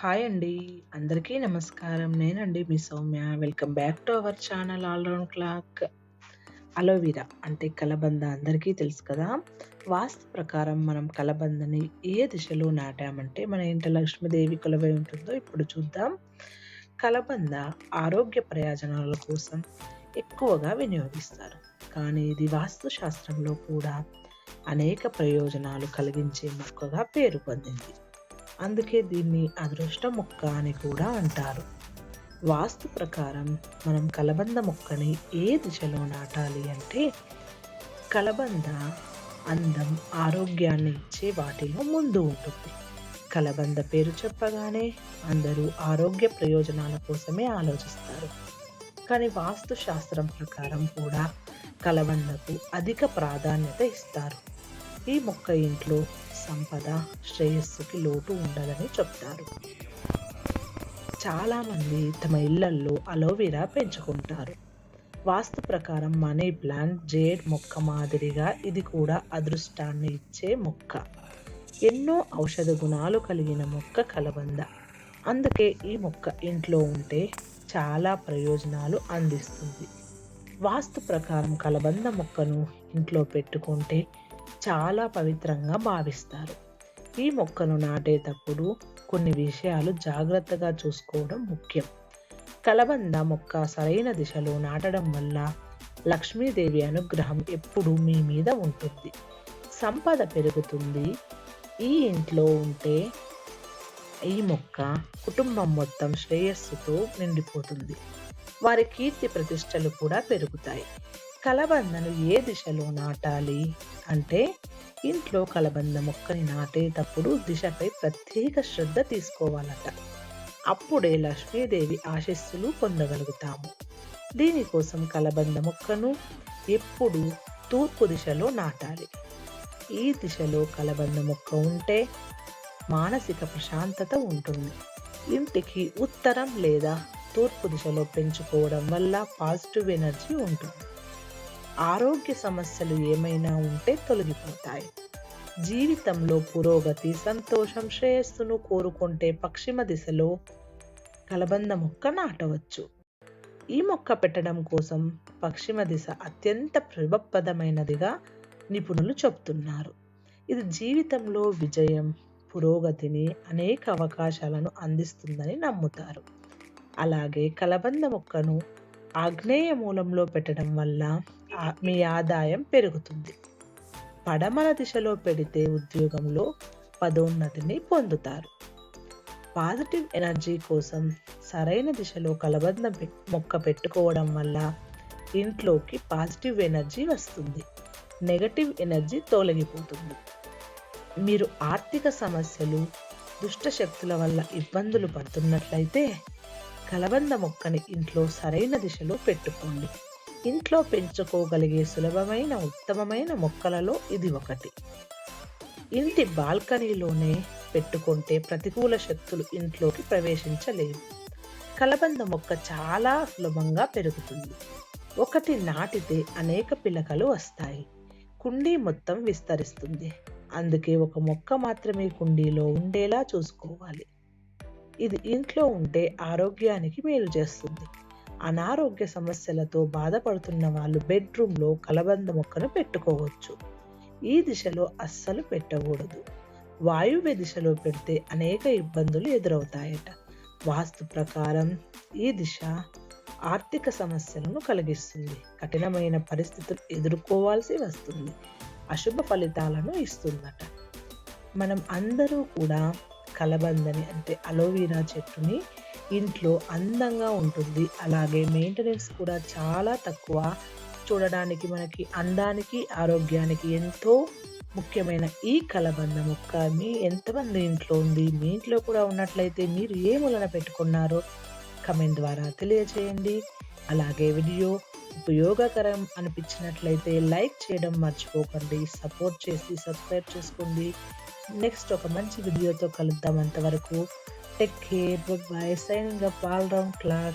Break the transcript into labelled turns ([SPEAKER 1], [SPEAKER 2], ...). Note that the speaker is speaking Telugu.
[SPEAKER 1] హాయ్ అండి. అందరికీ నమస్కారం. నేనండి మీ Soumya. Welcome back to our channel all round clock. Aloe vera అంటే కలబంద అందరికీ తెలుసు కదా! వాస్తు ప్రకారం మనం కలబందని ఏ దిశలో నాటామంటే మన ఇంట లక్ష్మీదేవి కొలవై ఉంటుందో ఇప్పుడు చూద్దాం. కలబంద ఆరోగ్య ప్రయోజనాల కోసం ఎక్కువగా వినియోగిస్తారు. కానీ ఇది వాస్తు శాస్త్రంలో కూడా అనేక ప్రయోజనాలు కలిగించే మొక్కగా పేరు పొందింది. అందుకే దీన్ని అదృష్ట మొక్క అని కూడా అంటారు. వాస్తు ప్రకారం మనం కలబంద మొక్కని ఏ దిశలో నాటాలి అంటే కలబంద అందం, ఆరోగ్యాన్ని ఇచ్చే వాటిలో ముందు ఉంటుంది. కలబంద పేరు చెప్పగానే అందరూ ఆరోగ్య ప్రయోజనాల కోసమే ఆలోచిస్తారు. కానీ వాస్తు శాస్త్రం ప్రకారం కూడా కలబందకు అధిక ప్రాధాన్యత ఇస్తారు. ఈ మొక్క ఇంట్లో సంపద, శ్రేయస్సుకి లోటు ఉండదని చెప్తారు. చాలామంది తమ ఇళ్ళల్లో అలోవెరా పెంచుకుంటారు. వాస్తు ప్రకారం మనీ ప్లాంట్, జేడ్ మొక్క మాదిరిగా ఇది కూడా అదృష్టాన్ని ఇచ్చే మొక్క. ఎన్నో ఔషధ గుణాలు కలిగిన మొక్క కలబంద. అందుకే ఈ మొక్క ఇంట్లో ఉంటే చాలా ప్రయోజనాలు అందిస్తుంది. వాస్తు ప్రకారం కలబంద మొక్కను ఇంట్లో పెట్టుకుంటే చాలా పవిత్రంగా భావిస్తారు. ఈ మొక్కను నాటేటప్పుడు కొన్ని విషయాలు జాగ్రత్తగా చూసుకోవడం ముఖ్యం. కలబంద మొక్క సరైన దిశలో నాటడం వల్ల లక్ష్మీదేవి అనుగ్రహం ఎప్పుడూ మీ మీద ఉంటుంది. సంపద పెరుగుతుంది. ఈ ఇంట్లో ఉంటే ఈ మొక్క కుటుంబం మొత్తం శ్రేయస్సుతో నిండిపోతుంది. వారి కీర్తి ప్రతిష్టలు కూడా పెరుగుతాయి. కలబందను ఏ దిశలో నాటాలి అంటే ఇంట్లో కలబంద మొక్కని నాటేటప్పుడు దిశపై ప్రత్యేక శ్రద్ధ తీసుకోవాలట. అప్పుడే లక్ష్మీదేవి ఆశస్సులు పొందగలుగుతాము. దీనికోసం కలబంద మొక్కను ఎప్పుడూ తూర్పు దిశలో నాటాలి. ఈ దిశలో కలబంద మొక్క ఉంటే మానసిక ప్రశాంతత ఉంటుంది. ఇంటికి ఉత్తరం లేదా తూర్పు దిశలో పెంచుకోవడం వల్ల పాజిటివ్ ఎనర్జీ ఉంటుంది. ఆరోగ్య సమస్యలు ఏమైనా ఉంటే తొలగిపోతాయి. జీవితంలో పురోగతి, సంతోషం, శ్రేయస్సును కోరుకుంటే పశ్చిమ దిశలో కలబంద మొక్క నాటవచ్చు. ఈ మొక్క పెట్టడం కోసం పశ్చిమ దిశ అత్యంత ప్రభప్రదమైనదిగా నిపుణులు చెబుతున్నారు. ఇది జీవితంలో విజయం, పురోగతిని, అనేక అవకాశాలను అందిస్తుందని నమ్ముతారు. అలాగే కలబంద మొక్కను ఆగ్నేయ మూలంలో పెట్టడం వల్ల మీ ఆదాయం పెరుగుతుంది. పడమర దిశలో పెడితే ఉద్యోగంలో పదోన్నతిని పొందుతారు. పాజిటివ్ ఎనర్జీ కోసం సరైన దిశలో కలబంద మొక్క పెట్టుకోవడం వల్ల ఇంట్లోకి పాజిటివ్ ఎనర్జీ వస్తుంది. నెగటివ్ ఎనర్జీ తొలగిపోతుంది. మీరు ఆర్థిక సమస్యలు, దుష్ట శక్తుల వల్ల ఇబ్బందులు పడుతున్నట్లయితే కలబంద మొక్కని ఇంట్లో సరైన దిశలో పెట్టుకోండి. ఇంట్లో పెంచుకోగలిగే సులభమైన, ఉత్తమమైన మొక్కలలో ఇది ఒకటి. ఇంటి బాల్కనీలోనే పెట్టుకుంటే ప్రతికూల శక్తులు ఇంట్లోకి ప్రవేశించలేవు. కలబంద మొక్క చాలా సులభంగా పెరుగుతుంది. ఒకటి నాటితే అనేక పిలకలు వస్తాయి. కుండీ మొత్తం విస్తరిస్తుంది. అందుకే ఒక మొక్క మాత్రమే కుండీలో ఉండేలా చూసుకోవాలి. ఇది ఇంట్లో ఉంటే ఆరోగ్యానికి మేలు చేస్తుంది. అనారోగ్య సమస్యలతో బాధపడుతున్న వాళ్ళు బెడ్రూమ్లో కలబంద మొక్కను పెట్టుకోవచ్చు. ఈ దిశలో అస్సలు పెట్టకూడదు. వాయువ్య దిశలో పెడితే అనేక ఇబ్బందులు ఎదురవుతాయట. వాస్తు ప్రకారం ఈ దిశ ఆర్థిక సమస్యలను కలిగిస్తుంది. కఠినమైన పరిస్థితులు ఎదుర్కోవాల్సి వస్తుంది. అశుభ ఫలితాలను ఇస్తుందట. మనం అందరూ కూడా కలబందని అంటే అలోవీరా చెట్టుని ఇంట్లో అందంగా ఉంటుంది. అలాగే మెయింటెనెన్స్ కూడా చాలా తక్కువ. చూడడానికి మనకి అందానికి, ఆరోగ్యానికి ఎంతో ముఖ్యమైన ఈ కలబంద మొక్క మీ ఎంతమంది ఇంట్లో ఉంది? మీ ఇంట్లో కూడా ఉన్నట్లయితే మీరు ఏ మూలన పెట్టుకున్నారో కమెంట్ ద్వారా తెలియజేయండి. అలాగే వీడియో ఉపయోగకరం అనిపించినట్లయితే లైక్ చేయడం మర్చిపోకండి. సపోర్ట్ చేసి సబ్స్క్రైబ్ చేసుకోండి. నెక్స్ట్ ఒక మంచి వీడియోతో కలుద్దాం. అంతవరకు Take care. Bye bye. Signing up all round clock.